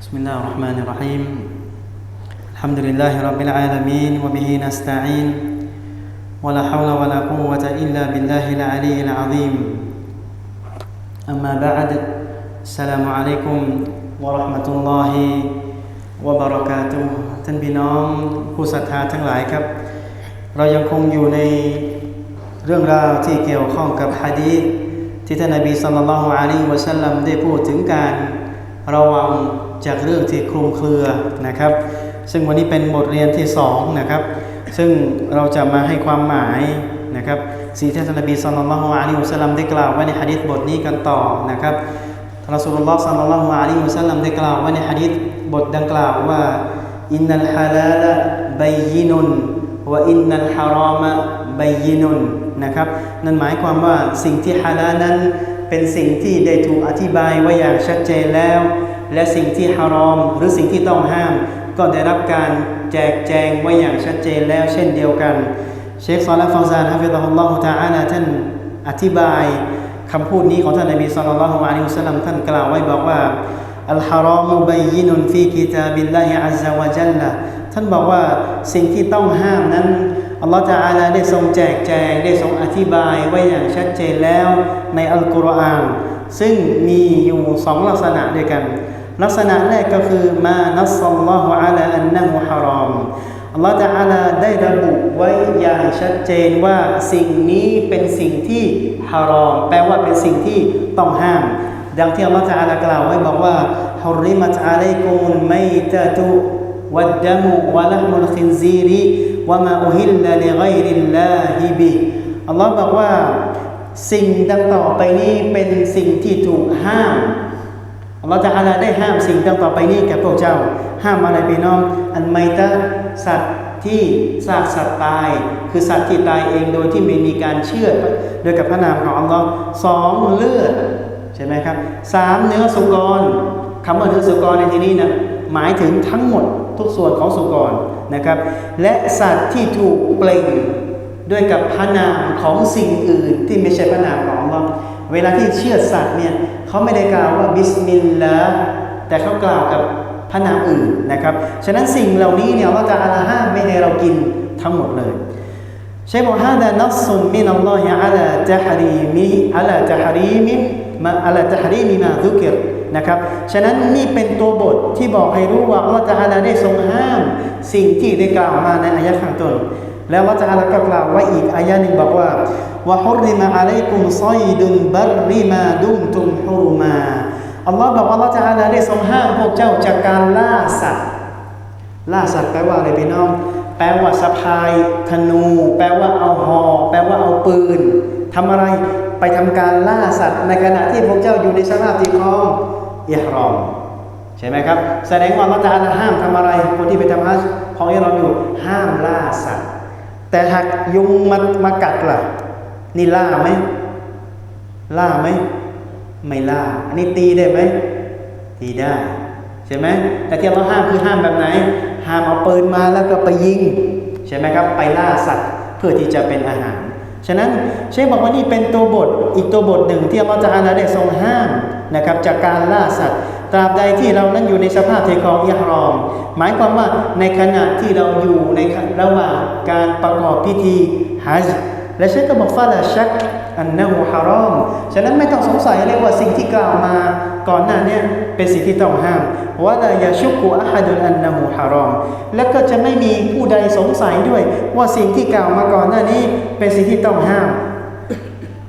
بسم الله الرحمن الرحيم الحمد لله رب العالمين وبه نستعين ولا حول ولا قوة إلا بالله العلي العظيم أما بعد السلام عليكم ورحمة الله وبركاته ท่านพี่น้องผู้ศรัทธาทั้งหลายครับ เรายังคงอยู่ในเรื่องราวที่เกี่ยวข้องกับฮะดีษ ที่ท่านนบีสัลลัลลอฮุอะลัยฮิวะสัลลัมได้พูดถึงการระวังจากเรื่องที่คลุมเครือนะครับ ซึ่งวันนี้เป็นบทเรียนที่สองนะครับ ซึ่งเราจะมาให้ความหมายนะครับสิ่งที่ท่านนบีสัลลัลลอฮุอะลัยฮิวะสัลลัมได้กล่าวไว้ในฮะดีษบทนี้กันต่อนะครับรอสูลุลลอฮ์สัลลัลลอฮุอะลัยฮิวะสัลลัมได้กล่าวไว้ในฮะดีษบทดังกล่าวว่าอินนัลฮาลาลบัยยินุนวะอินนัลฮารามะบัยยินุน นะครับนั่นหมายความว่าสิ่งที่ฮาลาลนั้นเป็นสิ่งที่ได้ถูกอธิบายไว้อย่างชัดเจนแล้ว และสิ่งที่ฮารอม หรือสิ่งที่ต้องห้าม ก็ได้รับการแจกแจงไว้อย่างชัดเจนแล้วเช่นเดียวกัน เชคซอลและฟาวซานฮะฟิดะฮุลลอฮุตะอาลาท่านอธิบายคำพูดนี้ของท่านนบีศ็อลลัลลอฮุอะลัยฮิวะซัลลัมท่านกล่าวไว้บอกว่าอัลฮารอมุบัยยินุนฟีกิตาบิลลาฮิอัซซะวะจัลละท่านบอกว่าสิ่งที่ต้องห้ามนั้น อัลลอฮฺตะอาลาได้ทรงแจกแจงได้ทรงอธิบายไว้อย่างชัดเจนแล้วในอัลกุรอานซึ่งมีอยู่สองลักษณะด้วยกัน ลักษณะแรกก็คือมานัสซัลลอฮุอะลาอันนะฮุฮารอมอัลลอฮฺตะอาลาได้ระบุไว้อย่างชัดเจนว่าสิ่งนี้เป็นสิ่งที่ฮารอมแปลว่าเป็นสิ่งที่ต้องห้าม ดังที่อัลลอฮฺตะอาลากล่าวไว้บอกว่าฮุริมัตอะลัยกุมุลไมตะตุวัดดมุวะละมุลคินซีริ วะมาอุฮิลลลิกริลลาฮิบิอัลลอฮ์บอกว่าสิ่งดังต่อไปนี้เป็นสิ่งที่ถูกห้ามอัลลอฮฺตะอาลาได้ห้ามสิ่งดังต่อไปนี้แก่พวกเจ้า ห้ามอะไรพี่น้อง อันไมตะสัตว์ที่ซากสัตว์ตาย คือสัตว์ที่ตายเองโดยที่ไม่มีการเชื่อดโดยกับพระนามของอัลลอฮ์สองเลือดใช่ไหมครับสามเนื้อสุกรคำว่าเนื้อสุกรในที่นี้นะหมายถึงทั้งหมด ทุกส่วนของสุกรนะครับ และสัตว์ที่ถูกเปล่งด้วยกับพระนามของสิ่งอื่นที่ไม่ใช่พระนามของเราเวลาที่เชื่อสัตว์เนี่ยเขาไม่ได้กล่าวว่าบิสมิลลาห์แต่เขากล่าวกับพระนามอื่นนะครับฉะนั้นสิ่งเหล่านี้เนี่ยเราจะอาลาห้ามไม่ให้เรากินทั้งหมดเลยใช่บอกฮาดานัสซุมมินัลลอฮิอะลาตะฮรีมิอะลาตะฮรีมิมาอะลาตะฮรีมิมาซุกิร นะครับ ฉะนั้นนี่เป็นตัวบทที่บอกให้รู้ว่าอัลลอฮฺตะอาลาได้ทรงห้าม สิ่งที่ได้กล่าวมาในอายะข้างต้นแล้วอัลลอฮฺตะอาลาก็กล่าวไว้อีกอายะหนึ่งบอกว่าวะฮุริมะอะลัยกุมซอยดุนบัรริมาดุมตุมฮุรุมาอัลลอฮ์บอกว่าอัลลอฮฺตะอาลาได้ทรงห้ามพวกเจ้าจากการล่าสัตว์ล่าสัตว์แปลว่าอะไรพี่น้อง แปลว่าสะพายธนู แปลว่าเอาหอแปลว่าเอาปืนทำอะไร ไปทำการล่าสัตว์ ในขณะที่พวกเจ้าอยู่ในสภาพที่คลองอิหรอมใช่ไหมครับ แสดงว่าละตาห้ามทำอะไร คนที่ไปทำฮัจญ์ของอิหรอมอยู่ห้ามล่าสัตว์ แต่หากยุงมามากัดล่ะ นี่ล่าไหมล่าไหมไม่ล่า อันนี้ตีได้ไหมตีได้ใช่ไหมแต่ที่เราห้ามคือห้ามแบบไหน ห้ามเอาปืนมาแล้วก็ไปยิงใช่ไหมครับ ไปล่าสัตว์เพื่อที่จะเป็นอาหาร ฉะนั้นเชคบอกว่านี่เป็นตัวบทอีกตัวบทหนึ่งที่อัลลอฮฺจะอาลาได้ทรงห้ามนะครับจากการล่าสัตว์ ตราบใดที่เรานั้นอยู่ในสภาพเทคองอิฮรอม หมายความว่าในขณะที่เราอยู่ในระหว่างการประกอบพิธีฮัจญ์และเชคก็บอกฟาลาชัก อันนะฮูฮารอมฉะนั้นไม่ต้องสงสัยเลยว่าสิ่งที่กล่าวมาก่อนหน้านี้เป็นสิ่งที่ต้องห้ามว่าลายาชุกุอะฮัดุอันนะฮูฮารอมและก็จะไม่มีผู้ใดสงสัยด้วย ว่าสิ่งที่กล่าวมาก่อนหน้านี้เป็นสิ่งที่ต้องห้าม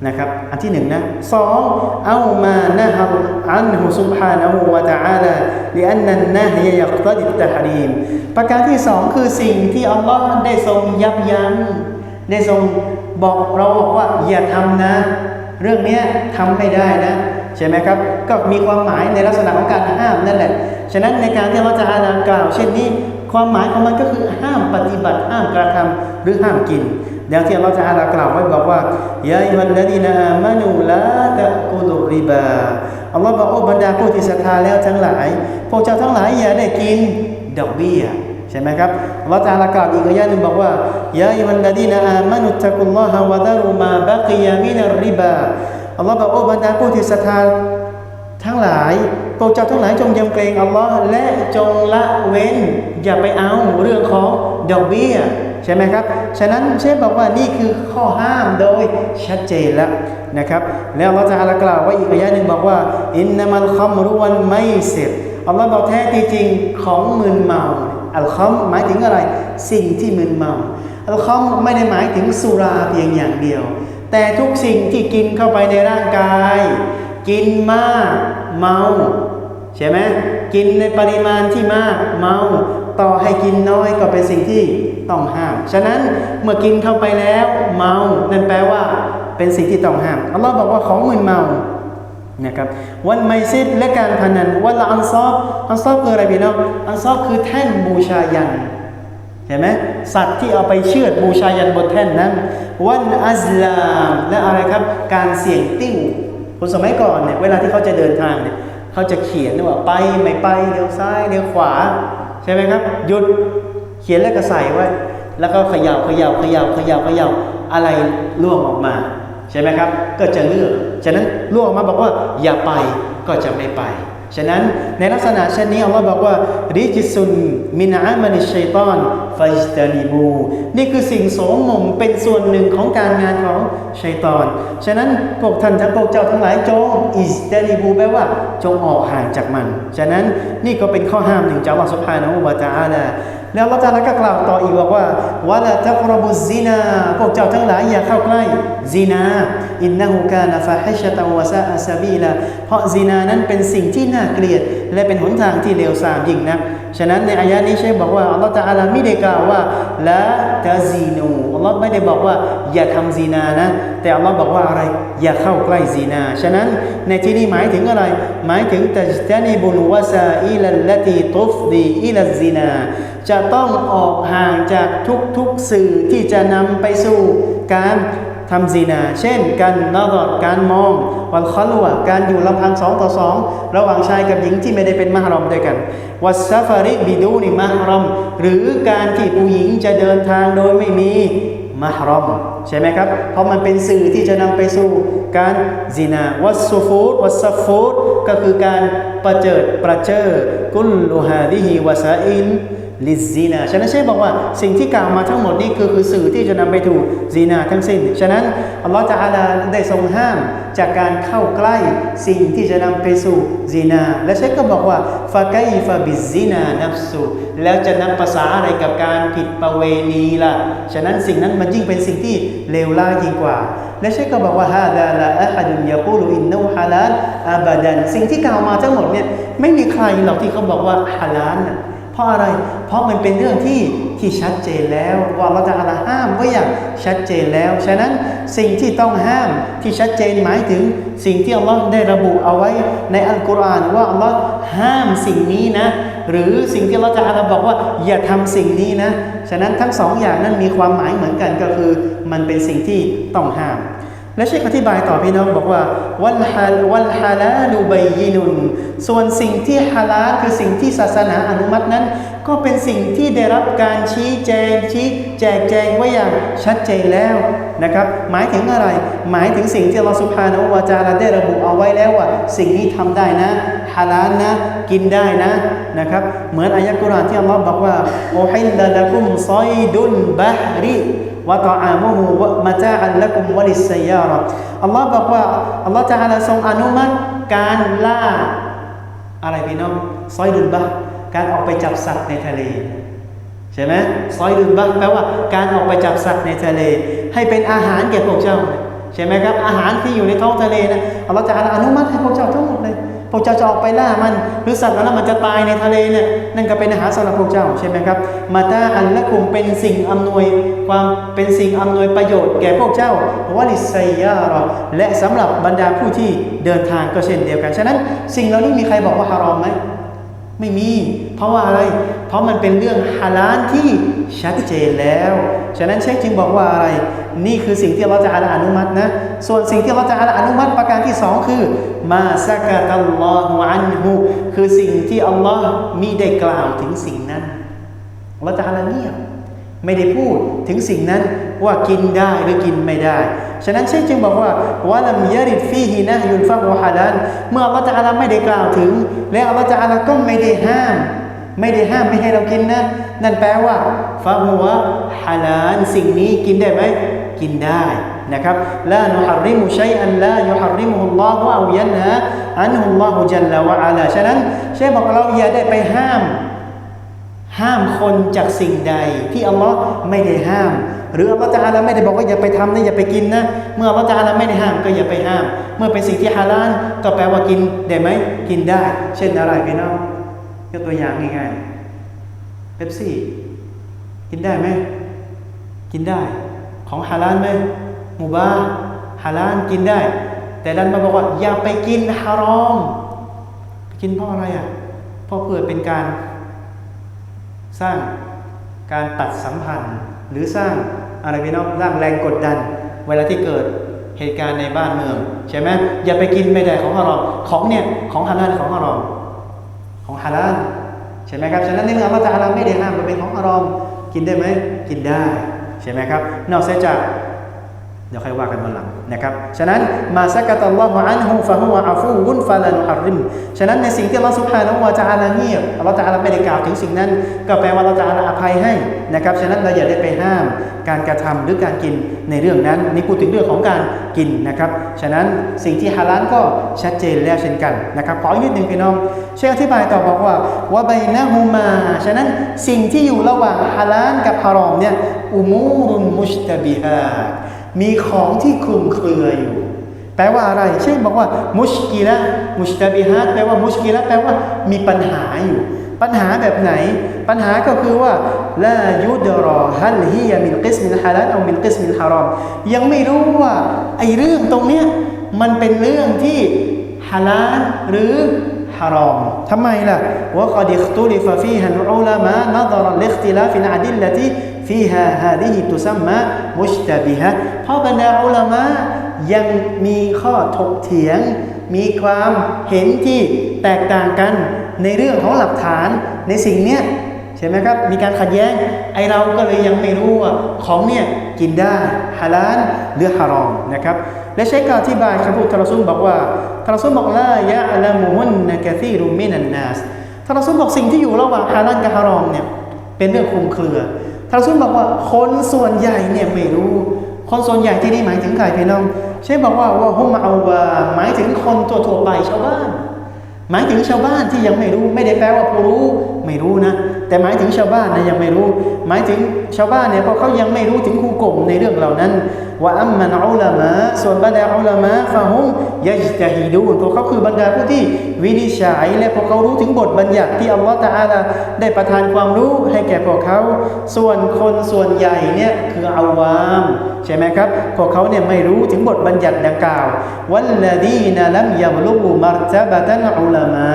นะครับอันที่หนึ่งนะสองเอามานะฮ์อันฮุซุบฮานะฮูวะตะอาลาลิอันนันนะฮยยักตดิตตะฮรีมประการที่สองคือสิ่งที่อัลลอฮ์ได้ทรงยับยั้ง ได้ทรงบอกเราบอกว่าอย่าทำนะ เรื่องนี้ทำไม่ได้นะ ใช่ไหมครับ ก็มีความหมายในลักษณะของการห้ามนั่นแหละ ฉะนั้นในการที่เราจะอาลากล่าว เช่นนี้ ความหมายของมันก็คือห้ามปฏิบัติห้ามกระทำหรือห้ามกินอย่างที่เราจะอาลากล่าวไว้บอกว่ายาอิวันลดีนามานูลาตะกุลุริบาอัลลอฮ์บอกโอ้บรรดาผู้ที่ศรัทธาแล้วทั้งหลาย พวกเจ้าทั้งหลายอย่าได้กินดอกเบี้ย ช่ไหมครับอัลลอฮฺตาลากาวอีกอายะหนึ่งบอกว่ายาอิวันลดีนอามานุตะกุลลอฮะวะดารุมาบักิยามินริบาอัลลอฮ์บอกโอ้บรรดาผู้ที่ศรัทธาทั้งหลายพวกเจ้าทั้งหลายจงยำเกรงอัลลอฮ์และจงละเว้น อย่าไปเอาเรื่องของดอกเบี้ยใช่ไหมครับ ฉะนั้นเชฟบอกว่านี่คือข้อห้ามโดยชัดเจนแล้วนะครับ แล้วเราจะอาลกล่าวว่าอีกอายะหนึ่งบอกว่าอินนามัลคอมรุวันไม่เสร็จอัลลอฮ์บอกแท้ที่จริงของมึนเมา อัลคอมหมายถึงอะไร สิ่งที่มึนเมา อัลคอมไม่ได้หมายถึงสุราเพียงอย่างเดียว แต่ทุกสิ่งที่กินเข้าไปในร่างกาย กินมากเมาใช่ไหมกินในปริมาณที่มากเมาต่อให้กินน้อยก็เป็นสิ่งที่ต้องห้าม ฉะนั้นเมื่อกินเข้าไปแล้วเมา นั่นแปลว่าเป็นสิ่งที่ต้องห้ามอัลลอฮ์บอกว่าของมึนเมา นะครับวันไมซิดและการพนันวันละอันซอบอันซอบคืออะไรพี่น้องอันซอบคือแท่นบูชายันเห็นไหมสัตว์ที่เอาไปเชือดบูชายันบนแท่นนั้น วันอัซลามและอะไรครับ การเสี่ยงติ้วคนสมัยก่อนเนี่ยเวลาที่เขาจะเดินทางเนี่ยเขาจะเขียนว่าไปไม่ไปเลี้ยวซ้ายเลี้ยวขวา ใช่ไหมครับ หยุดเขียนแล้วก็ใส่ไว้ แล้วก็เขย่าเขย่าเขย่าเขย่าเขย่าอะไรล่วงออกมา ใช่ไหมครับ ก็จะเลือก ฉะนั้นล่วงออกมาบอกว่าอย่าไปก็จะไม่ไป ฉะนั้นในลักษณะเช่นนี้อัลลอฮ์บอกว่าริจิซุนมินอามานิชัยตอนฟัจตานิบูนี่คือสิ่งโสมมเป็นส่วนหนึ่งของการงานของชัยตอน ฉะนั้นพวกท่านทั้งพวกเจ้าทั้งหลายจงอิสตานิบูแปลว่าจงออกห่างจากมัน ฉะนั้นนี่ก็เป็นข้อห้ามหนึ่งจากอัลลอฮ์สุบฮานะฮูวะตะอาลาแล้วอัาลาก็กล่าวต่ออีกบอกว่าวะลาตะกรบุซีนาพวกเจ้าทั้งหลายอย่าเข้าใกล้ซีนาอินนะฮูกานะฟาฮิชะตะวะซาอัสบีลาเพราะซีนานั้นเป็นสิ่งที่น่าเกลียด และเป็นหนทางที่เลวทรามยิ่งนักฉะนั้นในอายะนี้เชคบอกว่าอัลลอฮ์ตาลาไม่ได้กล่าวว่าละตาซีนูอัลลอฮ์ไม่ได้บอกว่าอย่าทำซินานะ แต่อัลลอฮ์บอกว่าอะไรอย่าเข้าใกล้ซินา ฉะนั้นในที่นี้หมายถึงอะไร หมายถึงตัจตานิบุลวะซาอิลัลลตีตุฟดีอิลัซินา จะต้องออกห่างจากทุกๆสื่อที่จะนำไปสู่การ ทำซีนา เช่น การนอดอดการมองวันคอลวะการอยู่ลำพังสองต่อสองระหว่างชายกับหญิงที่ไม่ได้เป็นมหรอมด้วยกันวัสซาฟาริบิดูนิมหรอม หรือการที่ผู้หญิงจะเดินทางโดยไม่มีมหรอมใช่ไหมครับ เพราะมันเป็นสื่อที่จะนำไปสู่การซินาวัสซูฟูดวัสซัฟฟูดก็คือการประเจิดประเจิดกุลลูฮาดิฮิวะซาอิน ลิซีนาฉะนั้นเชฟบอกว่าสิ่งที่กล่าวมาทั้งหมดนี่คือคือสื่อที่จะนำไปถูกซีนาทั้งสิ้น ฉะนั้นอัลลอฮฺจะอาลาได้ทรงห้ามจากการเข้าใกล้สิ่งที่จะนำไปสู่ซีนา และเชฟก็บอกว่าฟาไกฟาบิซีนานับสุแล้วจะนับภาษาอะไรกับการผิดประเวณีล่ะ ฉะนั้นสิ่งนั้นมันยิ่งเป็นสิ่งที่เลวร้ายยิ่งกว่า และเชฟก็บอกว่าฮาดาลาอะฮัดุนยากูลูอินนูฮาลาลอาบาดันสิ่งที่กล่าวมาทั้งหมดเนี่ยไม่มีใครหรอกที่เขาบอกว่าฮาลาลน่ะ เพราะอะไร เพราะมันเป็นเรื่องที่ที่ชัดเจนแล้วว่าเราจะอะไรห้ามก็อย่างชัดเจนแล้ว ฉะนั้นสิ่งที่ต้องห้ามที่ชัดเจนหมายถึงสิ่งที่อัลลอฮ์ได้ระบุเอาไว้ในอัลกุรอานว่าอัลลอฮ์ห้ามสิ่งนี้นะ หรือสิ่งที่เราจะอาลาบอกว่า อย่าทำสิ่งนี้นะ ฉะนั้นทั้งสองอย่างนั้นมีความหมายเหมือนกันก็คือ มันเป็นสิ่งที่ต้องห้าม และเชคอธิบายต่อพี่น้องบอกว่าวัลฮาวัลฮาลาลูบยินุน ส่วนสิ่งที่ฮาลาคือสิ่งที่ศาสนาอนุมัตินั้น ก็เป็นสิ่งที่ได้รับการชี้แจงชี้แจกแจงไว้อย่างชัดเจนแล้วนะครับ หมายถึงอะไร หมายถึงสิ่งที่เราสุภาโนวาจาราได้ระบุเอาไว้แล้วว่า สิ่งนี้ทำได้นะฮาลาลนะ กินได้นะนะครับ เหมือนอายะกุรานที่อัลลอฮ์บอกว่าโอฮิลลลกุมซอยดุนบะฮรี วะตออามุฮูมะจาอันละกุมวะลิสยาระอัลลอฮ์บอกว่าอัลลอฮ์จะอาลาทรงอนุมัติการล่าอะไรพี่น้องซอยดุนบะการออกไปจับสัตว์ในทะเลใช่ไหมซอยดุนบะแปลว่าการออกไปจับสัตว์ในทะเล ให้เป็นอาหารแก่พวกเจ้า ใช่ไหมครับอาหารที่อยู่ในท้องทะเลนะอัลลอฮ์จะอนุมัติให้พวกเจ้าทั้งหมดเลย พวกเจ้าจะออกไปล่ามัน หรือสัตว์นั้นมันจะตายในทะเลเนี่ยนั่นก็เป็นอาหารสำหรับพวกเจ้าใช่ไหมครับ มาตาอันละคุมเป็นสิ่งอำนวยความเป็นสิ่งอำนวยประโยชน์แก่พวกเจ้าวาลิไซยาราและสำหรับบรรดาผู้ที่เดินทางก็เช่นเดียวกัน ฉะนั้นสิ่งเหล่านี้มีใครบอกว่าฮารอมไหม ไม่มี เพราะว่าอะไร เพราะมันเป็นเรื่องฮาลาลที่ชัดเจนแล้ว ฉะนั้นเชคจึงบอกว่าอะไร นี่คือสิ่งที่เราจะอาอนุมัตินะ ส่วนสิ่งที่เราจะอาอนุมัติประการที่สองคือ มาซากะตัลลอฮุอันฮุคือสิ่งที่อัลลอฮ์มีได้กล่าวถึงสิ่งนั้นเราจะอาลาเงียบไม่ได้พูดถึงสิ่งนั้นว่ากินได้หรือกินไม่ได้ ฉะนั้นเชคจึงบอกว่าว่าลัมยาริดฟีฮินะยุนฟะฮุฮาลานเมื่ออัลลอฮฺตะอาลาไม่ได้กล่าวถึง และอัลลอฮฺตะอาลาก็ไม่ได้ห้าม ไม่ได้ห้ามไม่ให้เรากินนะ นั่นแปลว่าฟะฮุวะฮาลานสิ่งนี้กินได้ไหมกินได้นะครับลานุฮาริมุชัยอันลายุฮาริมุฮุลลอฮฺเอายันฮะอันฮุลลอฮฺจัลลาวะอาลาฉะนั้นเชคบอกเราอย่าได้ไปห้าม ห้ามคนจากสิ่งใดที่อัลลอฮ์ไม่ได้ห้าม หรืออัลลอฮ์ตะอาลาไม่ได้บอกว่าอย่าไปทำนะอย่าไปกินนะ เมื่ออัลลอฮ์ตะอาลาไม่ได้ห้ามก็อย่าไปห้าม เมื่อเป็นสิ่งที่ฮาลาลก็แปลว่ากินได้ไหมกินได้ เช่นอะไรพี่น้องยกตัวอย่างง่ายๆเป๊ปซี่ กินได้ไหมกินได้ ของฮาลาลไหมหมูบาฮาลาลกินได้ แต่ดันมาบอกว่าอย่าไปกินฮารอมไปกินเพราะอะไรอะเพราะเพื่อเป็นการ สร้างการตัดสัมพันธ์ หรือสร้างอะไรพี่น้องสร้างแรงกดดัน เวลาที่เกิดเหตุการณ์ในบ้านเมืองใช่ไหมอย่าไปกินไม่ได้ของฮารอมของเนี่ยของฮาลาลของฮารอมของฮาลาลใช่ไหมครับฉะนั้นในเมื่ออัลลอฮฺตะอาลาไม่ได้ห้ามมันเป็นของฮารอมกินได้ไหมกินได้ใช่ไหมครับนอกเสียจาก เดี๋ยวค่อยว่ากันวันหลังนะครับ ฉะนั้นมาสักตัลลอฮุอันฮุฟะฮุวะอาฟูวุนฟะลานุฮัริม ฉะนั้นในสิ่งที่อัลลอฮฺสุบฮานะวะตะอาลาเงียบอัลลอฮฺตะอาลาไม่ได้กล่าวถึงสิ่งนั้น ก็แปลว่าอัลลอฮฺตะอาลาอภัยให้นะครับ ฉะนั้นเราอย่าได้ไปห้ามการกระทำหรือการกินในเรื่องนั้นนี่พูดถึงเรื่องของการกินนะครับ ฉะนั้นสิ่งที่ฮาลาลก็ชัดเจนแล้วเช่นกันนะครับ ขออีกนิดหนึ่งพี่น้อง เชคอธิบายต่อบอกว่าว่าใบนะฮูมา ฉะนั้นสิ่งที่อยู่ระหว่างฮาลาลกับฮารอมเนี่ยอุมูรุนมุชตะบิฮา มีของที่คลุมเครืออยู่ แปลว่าอะไร เช่นบอกว่า มุชกิละมุชตะบิฮัดแปลว่ามุชกิละแปลว่ามีปัญหาอยู่ ปัญหาแบบไหน ปัญหาก็คือว่าลายุดรอฮัลฮียมินกิสมินฮาลาลเอามินกิสมินฮารอม ยังไม่รู้ว่าไอเรื่องตรงเนี้ยมันเป็นเรื่องที่ฮาลาลหรือฮารอมทำไมล่ะว่า قد اختلف فيها العلماء نظرا لاختلاف الأدلة ฟีฮาฮาดิฮิตุซัมมะมุชตะบิฮะพราะบรรดาอุลามะยังมีข้อถกเถียง มีความเห็นที่แตกต่างกันในเรื่องของหลักฐานในสิ่งเนี้ยใช่ไหมครับ มีการขัดแย้ง ไอเราก็เลยยังไม่รู้ว่าของเนี้ยกินได้ฮาลาลหรือฮารอมนะครับ และใช้การอธิบายคำพูดทารซุนบอกว่าทารซุนบอกลายะละมุฮุนนะกะซีรุมินันนัสทารซุนบอกสิ่งที่อยู่ระหว่างฮาลาลกับฮารอมเนี่ยเป็นเรื่องคลุมเครือ ทารซุนบอกว่าคนส่วนใหญ่เนี่ยไม่รู้ คนส่วนใหญ่ที่นี่หมายถึงใครพี่น้องเช่นบอกว่าว่าฮุมเอาวาหมายถึงคนตัวทั่วไปชาวบ้าน หมายถึงชาวบ้านที่ยังไม่รู้ ไม่ได้แปลว่าผู้รู้ไม่รู้นะ แต่หมายถึงชาวบ้านนะยังไม่รู้ หมายถึงชาวบ้านเนี่ยพอเขายังไม่รู้ถึงคู่กลมในเรื่องเหล่านั้นว่าอัมมันอุลามะส่วนบรรดาอุลามะฟาฮุมยัจตะฮิดูนพวกเขาคือบรรดาผู้ที่วินิจฉัยและพวกเขารู้ถึงบทบัญญัติที่อัลลอฮฺตาอาลาได้ประทานความรู้ให้แก่พวกเขา ส่วนคนส่วนใหญ่เนี่ยคืออาวามใช่ไหมครับ พวกเขาเนี่ยไม่รู้ถึงบทบัญญัติดังกล่าววัลลดีนลัมยาบลูมัรตบะตันอุลามะ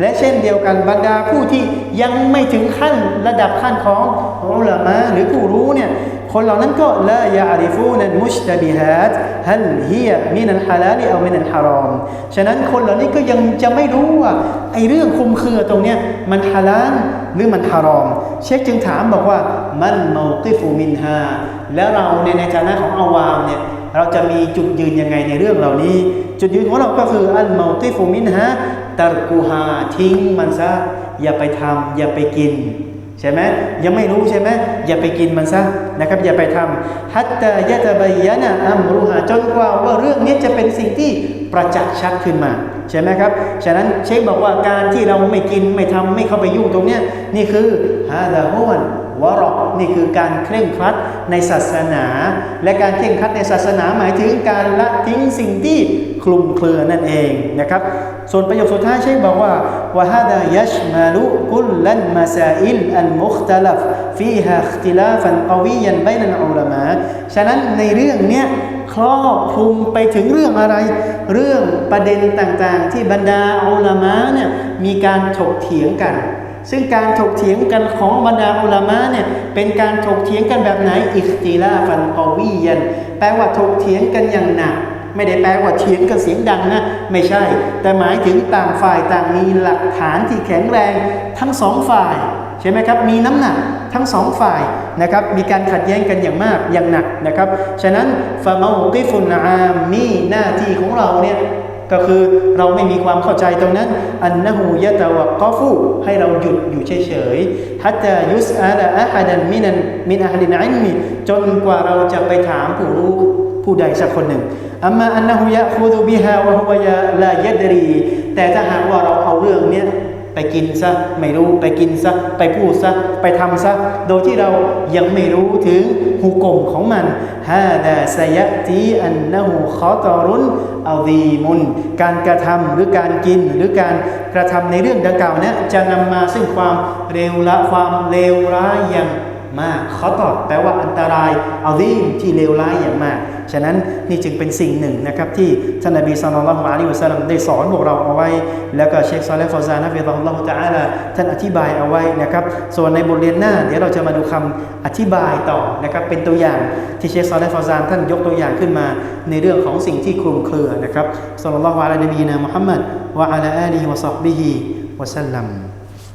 และเช่นเดียวกันบรรดาผู้ที่ยังไม่ถึงขั้นระดับขั้นของอุลามะหรือผู้รู้เนี่ย คนเหล่านั้นก็ละยาริฟูนันมุชตบิฮัดฮัลฮียมินัลฮาลาลิเอามินัลฮารอม ฉะนั้นคนเหล่านี้ก็ยังจะไม่รู้ว่าไอเรื่องคุมเครือตรงเนี้ยมันฮาลาลหรือมันฮารอม เชคจึงถามบอกว่ามันเมาติฟูมินฮาแล้วเราในในฐานะของอาวามเนี่ยเราจะมีจุดยืนยังไงในเรื่องเหล่านี้ จุดยืนของเราก็คืออัลเมาติฟูมินฮะตารกูฮาทิ้งมันซะอย่าไปทำอย่าไปกิน ใช่ไหมยังไม่รู้ใช่ไหมอย่าไปกินมันซะนะครับ อย่าไปทำฮัตตายะตะบยะนะอัมรุฮาจนกว่าว่าเรื่องนี้จะเป็นสิ่งที่ประจักษ์ชัดขึ้นมาใช่ไหมครับ ฉะนั้นเชคบอกว่าการที่เราไม่กินไม่ทำไม่เข้าไปยุ่งตรงเนี้ยนี่คือฮาดาฮวน วะรอกนี่คือการเคร่งครัดในศาสนา และการเคร่งครัดในศาสนาหมายถึงการละทิ้งสิ่งที่คลุมเครือนั่นเองนะครับ ส่วนประโยคสุดท้ายเชคบอกว่าวะฮาดายัชมาลุกุลลันมาซาอิลอันมุขตลัฟฟีฮาอคติลาฟันกวียันไบนันอุลามะฉะนั้นในเรื่องเนี้ย ครอบคลุมไปถึงเรื่องอะไร เรื่องประเด็นต่างๆ ที่บรรดาอุลามะเนี่ยมีการถกเถียงกัน ซึ่งการถกเถียงกันของบรรดาอุลามะเนี่ยเป็นการถกเถียงกันแบบไหนอิคติลาฟันกอวียันแปลว่าถกเถียงกันอย่างหนักไม่ได้แปลว่าเถียงกันเสียงดังนะ ไม่ใช่ แต่หมายถึงต่างฝ่ายต่างมีหลักฐานที่แข็งแรง ทั้งสองฝ่าย ใช่ไหมครับมีน้ำหนักทั้งสองฝ่ายนะครับมีการขัดแย้งกันอย่างมากอย่างหนักนะครับฉะนั้นฟะเมาติฟุนอามีหน้าที่ของเราเนี่ยก็คือเราไม่มีความเข้าใจตรงนั้น อันนะฮูยะตะวะกอฟูให้เราหยุดอยู่เฉยๆฮัตตายุสอาลาอะฮัดันมินันมินอะฮลินอิลมิจนกว่าเราจะไปถามผู้รู้ผู้ใดสักคนหนึ่งอัมมาอันนะฮูยะคูดูบิฮาวะฮุวะยะลายัดรี แต่ถ้าหากว่าเราเอาเรื่องเนี้ย ไปกินซะไม่รู้ไปกินซะไปพูดซะไปทำซะโดยที่เรายังไม่รู้ถึงหุกมของมันฮาดาสยะตีอันนะหูขอตอรุนอาวีมุนการกระทำหรือการกินหรือการกระทำในเรื่องดังกล่าวนี้จะนำมาซึ่งความเร็วละความเลวร้ายอย่าง มากขอตอบแปลว่าอันตรายอาดีมที่เลวร้ายอย่างมาก ฉะนั้นนี่จึงเป็นสิ่งหนึ่งนะครับที่ท่านนบีสุลต่านละฮ์อะลัยฮิวะสัลลัมได้สอนพวกเราเอาไว้ แล้วก็เชคซอลและฟอซานะฟิลลอฮุตะอาลาท่านอธิบายเอาไว้นะครับ ส่วนในบทเรียนหน้า เดี๋ยวเราจะมาดูคำอธิบายต่อนะครับเป็นตัวอย่างที่เชคซอลและฟอซานท่านยกตัวอย่างขึ้นมา ในเรื่องของสิ่งที่คลุมเครือนะครับสัลลัลลอฮุอะลัยฮิวะสัลลัมมุฮัมมัดวะอะลาอาลีฮิวะซอฮบิฮิวะสัลลัม